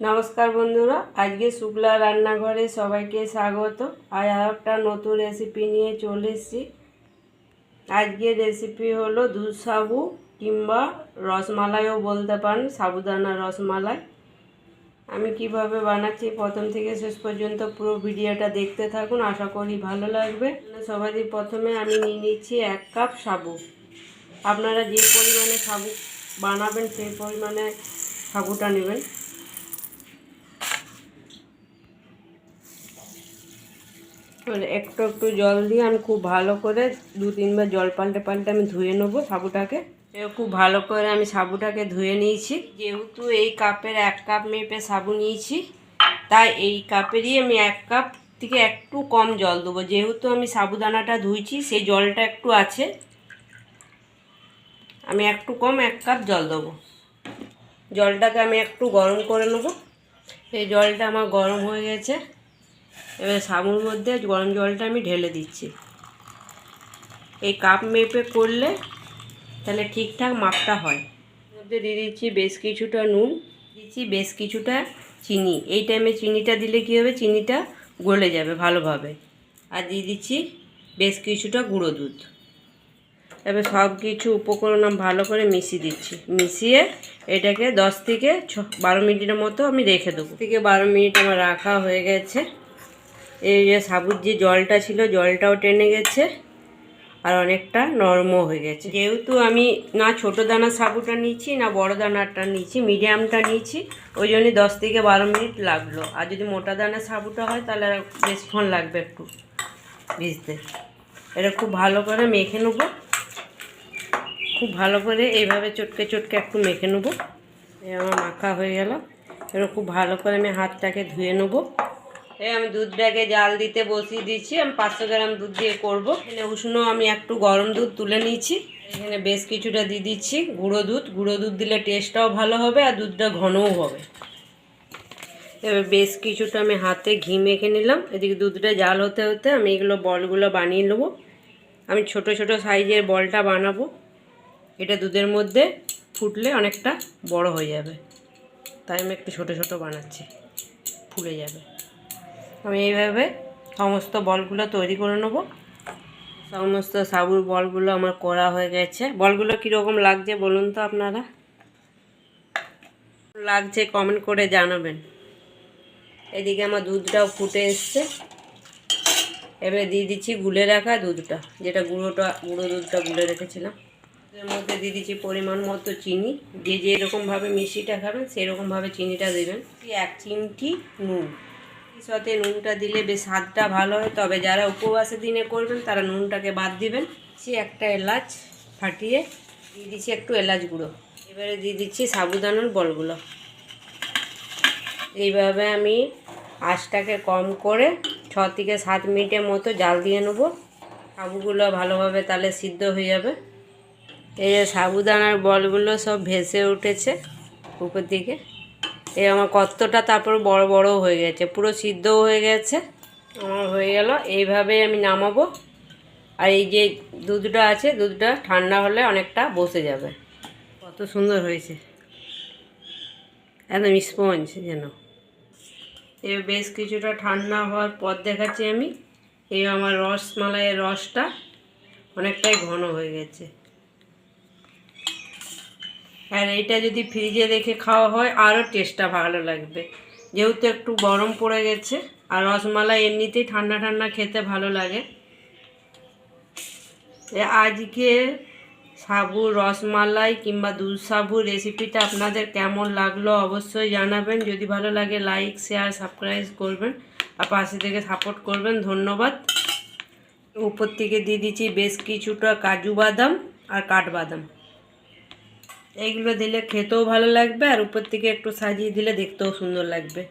নমস্কার বন্ধুরা, আজকে শুক্লা রান্নাঘরে সবাইকে স্বাগত। আজ আর একটা নতুন রেসিপি নিয়ে চলে এসেছি। আজকের রেসিপি হলো দুধ সাবু কিংবা রসমালাইও বলতে পারেন সাবুদানা রসমালাই। আমি কীভাবে বানাচ্ছি প্রথম থেকে শেষ পর্যন্ত পুরো ভিডিওটা দেখতে থাকুন, আশা করি ভালো লাগবে। সবারই প্রথমে আমি নিয়ে নিচ্ছি এক কাপ সাবু। আপনারা যে পরিমাণে সাবু বানাবেন, সেই পরিমাণে সাবুটা নেবেন। একটু একটু জল দিয়ে আমি খুব ভালো করে দু তিনবার জল পাল্টে পাল্টে আমি ধুয়ে নেব সাবুটাকে। খুব ভালো করে আমি সাবুটাকে ধুয়ে নিয়েছি। যেহেতু এই কাপের এক কাপ মেপে সাবু নিয়েছি, তাই এই কাপেরই আমি এক কাপ থেকে একটু কম জল দেবো। যেহেতু আমি সাবুদানাটা ধুইছি, সেই জলটা একটু আছে। আমি একটু কম এক কাপ জল দেবো। জলটাকে আমি একটু গরম করে নেব। এই জলটা আমার গরম হয়ে গেছে। এবার সাবুর মধ্যে গরম জলটা আমি ঢেলে দিচ্ছি। এই কাপ মেপে করলে তাহলে ঠিকঠাক মাপটা হয়। মধ্যে দিয়ে দিচ্ছি বেশ কিছুটা নুন, দিচ্ছি বেশ কিছুটা চিনি। এই টাইমে চিনিটা দিলে কী হবে? চিনিটা গলে যাবে ভালোভাবে। আর দিয়ে দিচ্ছি বেশ কিছুটা গুঁড়ো দুধ। এবার সব কিছু উপকরণ আমি ভালো করে মিশিয়ে দিচ্ছি। মিশিয়ে এটাকে দশ থেকে ছ, বারো মিনিটের মতো আমি রেখে দেবো। থেকে বারো মিনিট আমার রাখা হয়ে গেছে। এই যে সাবুর যে জলটা ছিল, জলটাও টেনে গেছে আর অনেকটা নরমও হয়ে গেছে। যেহেতু আমি না ছোটো দানা সাবুটা নিচ্ছি না বড় দানাটা নিচ্ছি মিডিয়ামটা নিচ্ছি ওই জন্যই দশ থেকে বারো মিনিট লাগল। আর যদি মোটা দানা সাবুটা হয়, তাহলে বেশক্ষণ লাগবে একটু ভিজতে। এটা খুব ভালো করে মেখে নেব। খুব ভালো করে এইভাবে চটকে চটকে একটু মেখে নেব। আমার মাখা হয়ে গেল। এবার খুব ভালো করে আমি হাতটাকে ধুয়ে নেব। এই আমি দুধটাকে জাল দিতে বসিয়ে দিচ্ছি আমি পাঁচশো গ্রাম দুধ দিয়ে করব। এখানে উষ্ণ আমি একটু গরম দুধ তুলে নিয়েছি। এখানে বেশ কিছুটা দিয়ে দিচ্ছি গুঁড়ো দুধ। গুঁড়ো দুধ দিলে টেস্টটাও ভালো হবে আর দুধটা ঘনও হবে। এবার বেশ কিছুটা আমি হাতে ঘি মেখে নিলাম। এদিকে দুধটা জাল হতে হতে আমি এগুলো বলগুলো বানিয়ে নেব। আমি ছোট ছোট সাইজের বলটা বানাবো। এটা দুধের মধ্যে ফুটলে অনেকটা বড় হয়ে যাবে। তাই আমি একটু ছোট ছোট বানাচ্ছি। ফুলে যাবে। আমি এইভাবে সমস্ত বলগুলো তৈরি করে নেব। সমস্ত সাবুর বলগুলো আমার করা হয়ে গেছে। বলগুলো কীরকম লাগছে বলুন তো আপনারা? লাগছে কমেন্ট করে জানাবেন। এদিকে আমার দুধটাও ফুটে এসছে। এবারে দিয়ে দিচ্ছি গুলে রাখা দুধটা, যেটা গুঁড়োটা, গুঁড়ো দুধটা গুলে রেখেছিলাম। এর মধ্যে দিয়ে দিচ্ছি পরিমাণ মতো চিনি। যে যেরকমভাবে মিষ্টিটা খাবেন, সেরকমভাবে চিনিটা দেবেন। এক চিমটি নুন। সাথে নুনটা দিলে বেশ স্বাদটা ভালো হয়। তবে যারা উপবাসের দিনে করবেন, তারা নুনটাকে বাদ দিবেন। সে একটা এলাচ ফাটিয়ে দিয়ে দিচ্ছি একটু এলাচ গুঁড়ো। এবারে দিয়ে দিচ্ছি সাবুদানার বলগুলো। এইভাবে আমি আঁচটাকে কম করে ছ থেকে সাত মিনিটের মতো জাল দিয়ে নেব। সাবুগুলো ভালোভাবে তাহলে সিদ্ধ হয়ে যাবে। এই যে সাবুদানার বলগুলো সব ভেসে উঠেছে উপর দিকে। এই আমার কত্তটা তারপর বড় বড় হয়ে গেছে, পুরো সিদ্ধও হয়ে গেছে। আমার হয়ে গেল এইভাবে আমি নামাবো। আর এই যে দুধটা আছে দুধটা ঠান্ডা হলে অনেকটা বসে যাবে। কত সুন্দর হয়েছে। একদম স্পঞ্জ যেন। এবার বেশ কিছুটা ঠান্ডা হওয়ার পর দেখাচ্ছি আমি। এই আমার রসমালাইয়ের রসটা অনেকটাই ঘন হয়ে গেছে। আর এইটা যদি ফ্রিজে রেখে খাওয়া হয় আরও টেস্টটা ভালো লাগবে। যেহেতু একটু গরম পড়ে গেছে, আর রসমালাই এমনিতেই ঠান্ডা ঠান্ডা খেতে ভালো লাগে। আজকে সাবু রসমালাই কিংবা দুধ সাবু রেসিপিটা আপনাদের কেমন লাগল অবশ্যই জানাবেন। যদি ভালো লাগে লাইক শেয়ার সাবস্ক্রাইব করবেন আর পাশে থেকে সাপোর্ট করবেন। ধন্যবাদ। উপর থেকে দিয়ে দিচ্ছি বেশ কিছুটা কাজু বাদাম আর কাঠবাদাম এইগুলো দিলে খেতেও ভালো লাগবে আর উপর থেকে একটু সাজিয়ে দিলে দেখতেও সুন্দর লাগবে।